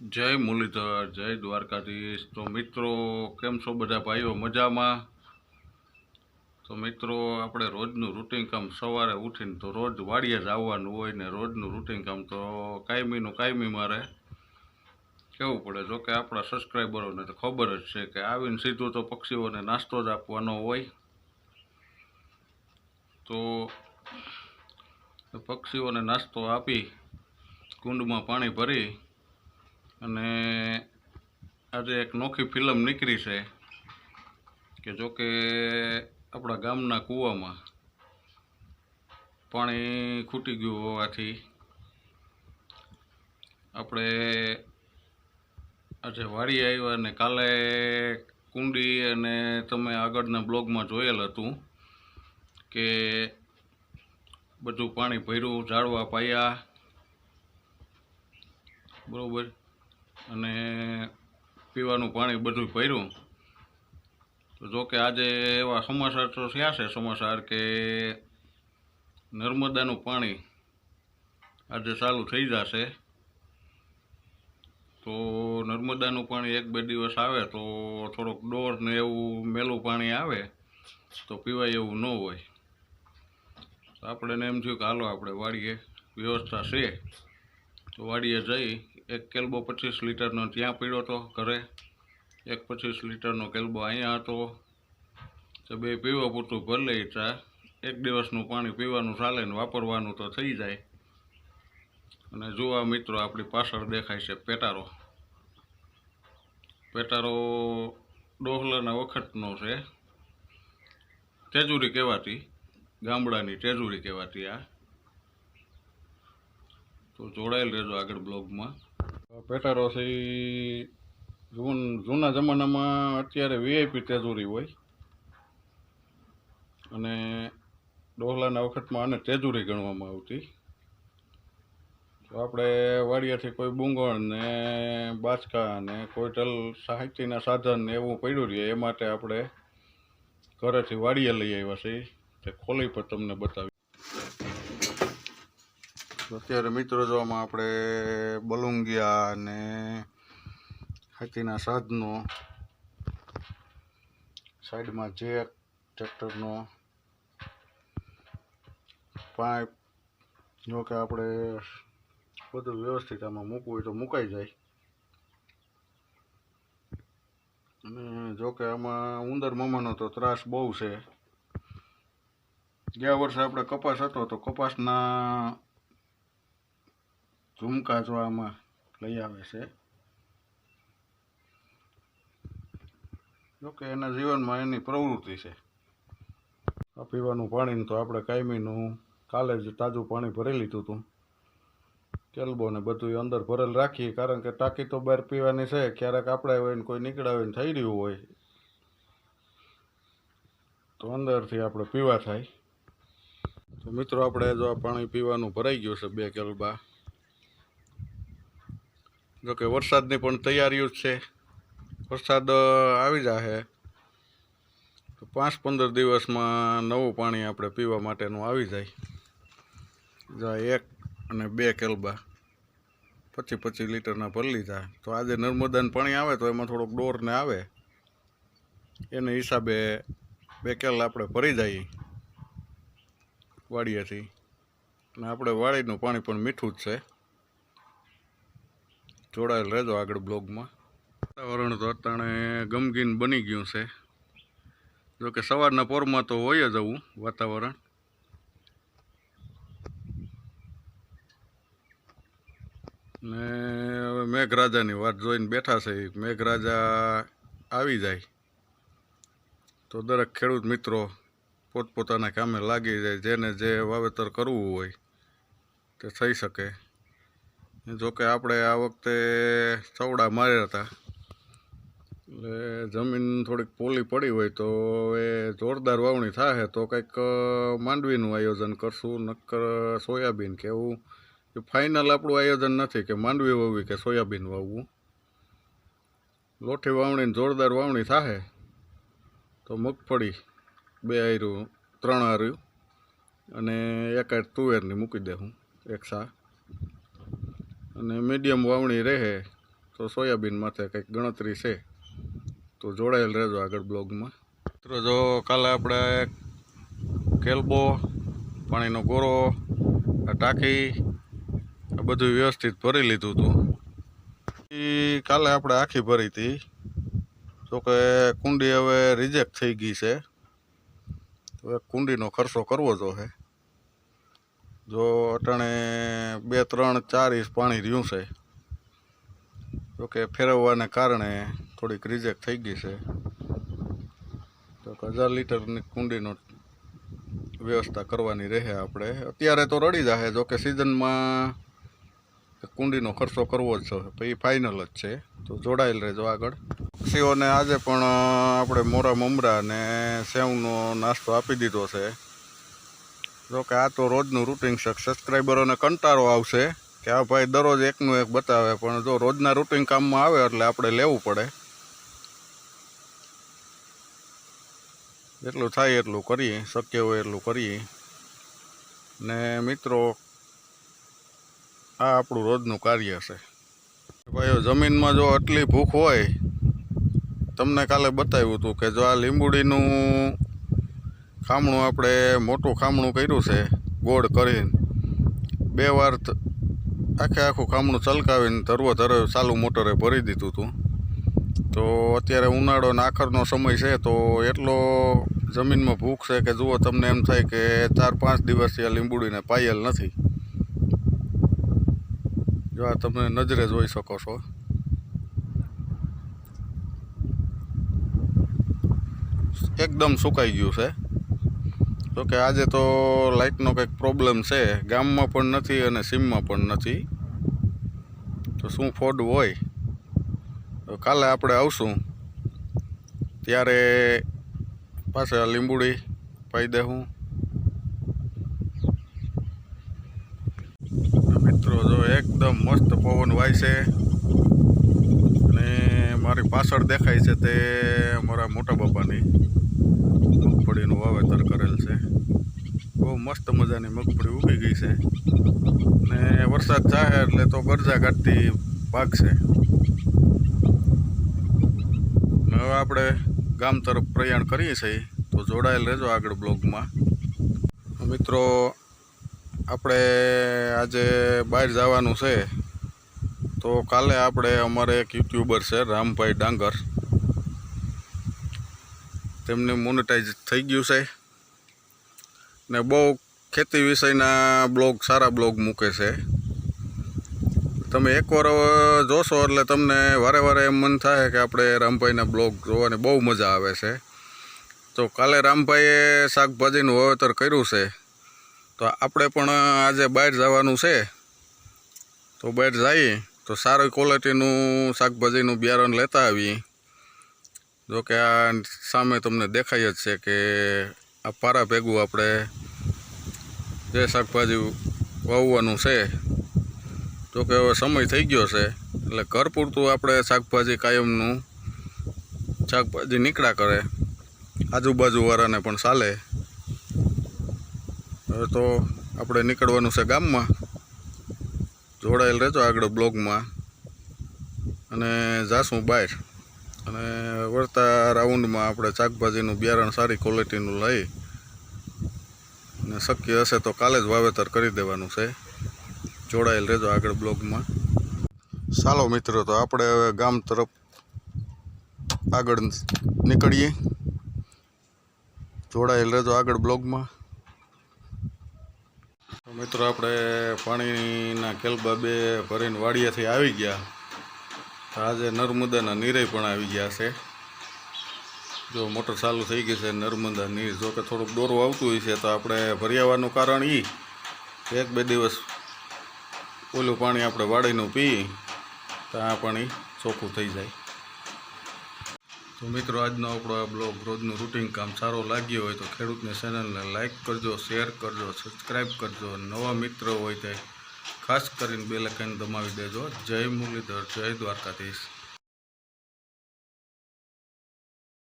જય મુરલીધર, જય દ્વારકાધીશ. તો મિત્રો, કેમ છો બધા ભાઈઓ? મજામાં? તો મિત્રો, આપણે રોજનું રૂટિન કામ સવારે ઉઠીને તો રોજ વાડીએ જ આવવાનું હોય ને રોજનું રૂટિન કામ તો કાયમીનું કાયમી મારે. કહેવું પડે? જો કે આપણા સબસ્ક્રાઈબરોને તો ખબર જ છે કે આવીને સીધું તો પક્ષીઓને નાસ્તો જ આપવાનો હોય. તો પક્ષીઓને નાસ્તો આપી કુંડમાં પાણી ભરી અને આજે એક નોખી ફિલ્મ નીકળી છે કે જો કે આપણા ગામના કૂવામાં પાણી ખૂટી ગયું હોવાથી આપણે આજે વાડી આવ્યા અને કાલે કુંડી અને તમે આગળના બ્લોગમાં જોયેલ હતું કે બધું પાણી ભર્યું, ઝાડવા પાયા. બરોબર. અને પીવાનું પાણી બધું ભર્યું. તો જો કે આજે એવા સમાચાર તો થયા છે, સમાચાર કે નર્મદાનું પાણી આજે ચાલુ થઈ જશે. તો નર્મદાનું પાણી એક બે દિવસ આવે તો થોડોક ડોર ને એવું મેલું પાણી આવે તો પીવાય એવું ન હોય. તો આપણે એમ થયું કે હાલો આપણે વાડીએ વ્યવસ્થા છે. તો વાડીએ જઈ એક કેલ્બો પચીસ લીટરનો ત્યાં પીડ્યો હતો ઘરે. એક પચીસ લીટરનો કેલ્બો અહીંયા હતો. તો બે પીવા પૂરતું ભલે લઈ ચા. એક દિવસનું પાણી પીવાનું ચાલે ને વાપરવાનું તો થઈ જાય. અને જોવા મિત્રો, આપણી પાછળ દેખાય છે પેટારો. પેટારો ડોહલાના વખતનો છે. તેજુરી કહેવાતી, ગામડાની તેજુરી કહેવાતી આ. તો જોડાયેલ રહેજો આગળ બ્લોગમાં. પેટારો છે એ જૂન, જૂના જમાનામાં અત્યારે વીઆઈપી તેજુરી હોય. અને ડોહલાના વખતમાં આને તેજુરી ગણવામાં આવતી. તો આપણે વાડિયાથી કોઈ બુંગણ ને બાચકા ને કોઈ ટલ સાહિત્યના સાધન ને એવું પડ્યું રહે, એ માટે આપણે ઘરેથી વાડીએ લઈ આવ્યા છીએ. તે ખોલી પર તમને બતાવી અત્યારે મિત્રો જોવામાં આપણે બલુંગિયા અને હાથીના સાધનો, સાઈડમાં જેક, ટ્રેક્ટરનો પાઇપ, જો કે આપણે બધું વ્યવસ્થિત આમાં મૂકવું હોય તો મુકાઈ જાય. અને જો કે આમાં ઉંદર મમાનો તો ત્રાસ બહુ છે. ગયા વર્ષે આપણે કપાસ હતો તો કપાસના ઝુમકા જોવામાં લઈ આવે છે. જોકે એના જીવનમાં એની પ્રવૃત્તિ છે. આ પીવાનું પાણીનું તો આપણે કાયમીનું કાલે જ તાજું પાણી ભરી લીધું હતું. કેલબો ને બધું અંદર ભરેલ રાખીએ, કારણ કે ટાંકી તો બહાર પીવાની છે, ક્યારેક આપણે હોય ને કોઈ નીકળ્યા હોય ને થઈ રહ્યું હોય. તો અંદરથી આપણે પીવા થાય. તો મિત્રો, આપણે જો આ પાણી પીવાનું ભરાઈ ગયું છે બે કેલબા. જોકે વરસાદની પણ તૈયારીઓ જ છે. વરસાદ આવી જશે તો પાંચ પંદર દિવસમાં નવું પાણી આપણે પીવા માટેનું આવી જાય. એક અને બે કેલબા પચીસ પચીસ લીટરના ભરી લીધા તો આજે નર્મદાનું પાણી આવે તો એમાં થોડોક ડોરને આવે. એને હિસાબે બે કેલ આપણે ભરી જઈએ વાડીએથી. અને આપણે વાડીનું પાણી પણ મીઠું જ છે. જોડાયેલ રહેજો આગળ બ્લોગમાં. વાતાવરણ તો અત્યારે ગમગીન બની ગયું છે. જોકે સવારના પોરમાં તો હોય જ આવું વાતાવરણ. ને હવે મેઘરાજાની વાત જોઈને બેઠા છે. મેઘરાજા આવી જાય. તો દરેક ખેડૂત મિત્રો પોતપોતાના કામે લાગી જાય. જેને જે વાવેતર કરવું હોય તે થઈ શકે. જોકે આપણે આ વખતે ચવડા માર્યા હતા. એટલે જમીન થોડીક પોલી પડી હોય તો એ જોરદાર વાવણી થાય તો કંઈક માંડવીનું આયોજન કરશું નક્કર સોયાબીન કે એવું. એ ફાઇનલ આપણું આયોજન નથી કે માંડવી વાવવી કે સોયાબીન વાવવું. લોઠી વાવણીને જોરદાર વાવણી થાય તો મગફળી બે આયરું, ત્રણ આર્યું અને એક આઠ તુવેરની મૂકી દે હું, એક સા અને મીડિયમ વાવણી રહે, તો સોયાબીન માથે કંઈક ગણતરી છે. તો જોડાયેલ રહેજો આગળ બ્લોગમાં. મિત્રો, જો કાલે આપણે કેલબો, પાણીનો ગોરો ટાંકી, આ બધું વ્યવસ્થિત ભરી લીધું હતું. એ કાલે આપણે આખી ભરી હતી. જોકે કુંડી હવે રિજેક્ટ થઈ ગઈ છે. એ કુંડીનો ખર્ચો કરવો જો છે જો અટાણે બે, ત્રણ, ચાર ઇંચ પાણી રહ્યું છે. જોકે ફેરવવાને કારણે થોડીક રિજેક્ટ થઈ ગઈ છે. તો હજાર લીટરની કુંડીનો વ્યવસ્થા કરવાની રહે આપણે. અત્યારે તો રડી જશે જો કે સિઝનમાં કુંડીનો ખર્ચો કરવો જ છે. પછી ફાઇનલ જ છે. તો જોડાયેલ રહેજો આગળ. પક્ષીઓને આજે પણ આપણે મોરા, મમરા અને સેવનો નાસ્તો આપી દીધો છે. જો કે આ તો રોજનું રૂટિન છે. સબસ્ક્રાઈબરોને કંટાળો આવશે કે આ ભાઈ દરરોજ એકનું એક બતાવે. પણ જો રોજના રૂટિન કામમાં આવે એટલે આપણે લેવું પડે. જેટલું થાય એટલું કરીએ, શક્ય હોય એટલું કરીએ. ને મિત્રો, આ આપણું રોજનું કાર્ય છે. ભાઈઓ, જમીનમાં જો આટલી ભૂખ હોય, તમને કાલે બતાવ્યું હતું કે જો આ લીંબુડીનું ખામણું આપણે મોટું ખામણું કર્યું છે, ગોળ કરીને. બે વાર આખે આખું ખામણું ચલકાવીને ધરવો ધરવ ચાલુ મોટરે ભરી દીધું હતું. તો અત્યારે ઉનાળોના આખરનો સમય છે, તો એટલો જમીનમાં ભૂખ છે કે જુઓ તમને એમ થાય કે ચાર પાંચ દિવસથી આ લીંબુડીને પાયેલ નથી. જો આ તમે નજરે જોઈ શકો છો. એકદમ સુકાઈ ગયું છે. તો કે આજે તો લાઇટનો કંઈક પ્રોબ્લેમ છે. ગામમાં પણ નથી અને સીમમાં પણ નથી. તો શું ફોડ હોય? તો કાલે આપણે આવશું. ત્યારે પાસે લીંબુડી પાઈ દેવું મિત્રો, જો એકદમ મસ્ત પવન વાય છે. અને મારી પાછળ દેખાય છે તે મારા મોટા બાપાની. મગફળીનું વાવેતર કરેલ બહુ મસ્ત મજાની મગફળી ઉગી ગઈ છે. ને વરસાદ થાય એટલે તો ગરજા કાઢતી ભાગશે હવે આપણે ગામ તરફ પ્રયાણ કરીએ છીએ. તો જોડાયેલ રહેજો આગળ બ્લોગમાં. મિત્રો, આપણે આજે બહાર જવાનું છે. તો કાલે આપણે અમારે એક યુટ્યુબર છે, રામભાઈ ડાંગર. તેમને મોનેટાઈઝ થઈ ગયું છે. ને બહુ ખેતી વિષયના બ્લોગ, સારા બ્લોગ મૂકે છે. તમે એકવાર જોશો એટલે તમને વારે વારે એમ મન થાય કે આપણે રામભાઈના બ્લોગ જોવાની બહુ મજા આવે છે. તો કાલે રામભાઈએ શાકભાજીનું વાવેતર કર્યું છે. તો આપણે પણ આજે બહાર જવાનું છે. તો બહાર જઈએ, તો સારી ક્વોલિટીનું શાકભાજીનું બિયારણ લેતા આવીએ. જોકે આ સામે તમને દેખાય જ છે કે આ પારા ભેગું આપણે જે શાકભાજી વાવવાનું છે જો કે હવે સમય થઈ ગયો છે, એટલે ઘર પૂરતું આપણે શાકભાજી કાયમનું શાકભાજી નીકળ્યા કરે આજુબાજુવાળાને પણ ચાલે. હવે તો આપણે નીકળવાનું છે ગામમાં, જોડાયેલ રહેજો આગળ બ્લોગમાં, અને જાશું બહાર. અને વળતા રાઉન્ડમાં આપણે શાકભાજીનું બિયારણ સારી ક્વોલિટીનું લઈ અને શક્ય હશે તો કાલે જ વાવેતર કરી દેવાનું છે. જોડાયેલ રહેજો આગળ બ્લોગમાં. ચાલો મિત્રો, તો આપણે હવે ગામ તરફ આગળ નીકળીએ. જોડાયેલ રહેજો આગળ બ્લોગમાં. મિત્રો, આપણે પાણીના કેલબા બે ભરીને વાડિયાથી આવી ગયા. આજે નર્મદાના નીરે પણ આવી ગયા છે. જો મોટર ચાલુ થઈ ગઈ છે નર્મદા નીર. જો કે થોડુંક દોરું આવતું હોય છે, તો આપણે ભરી આવવાનું કારણ એ એક બે દિવસ ઓલું પાણી આપણે વાડીનું પી તો આ પાણી ચોખ્ખું થઈ જાય. તો મિત્રો, આજનો આપણો આ બ્લોગ રોજનું રૂટિન કામ સારો લાગ્યો હોય તો ખેડૂતની ચેનલને લાઇક કરજો, શેર કરજો, સબસ્ક્રાઈબ કરજો. નવા મિત્રો હોય તે ખાસ કરીને બે લખાઈને દમાવી દેજો. જય મુરલીધર જય દ્વારકાધીશ.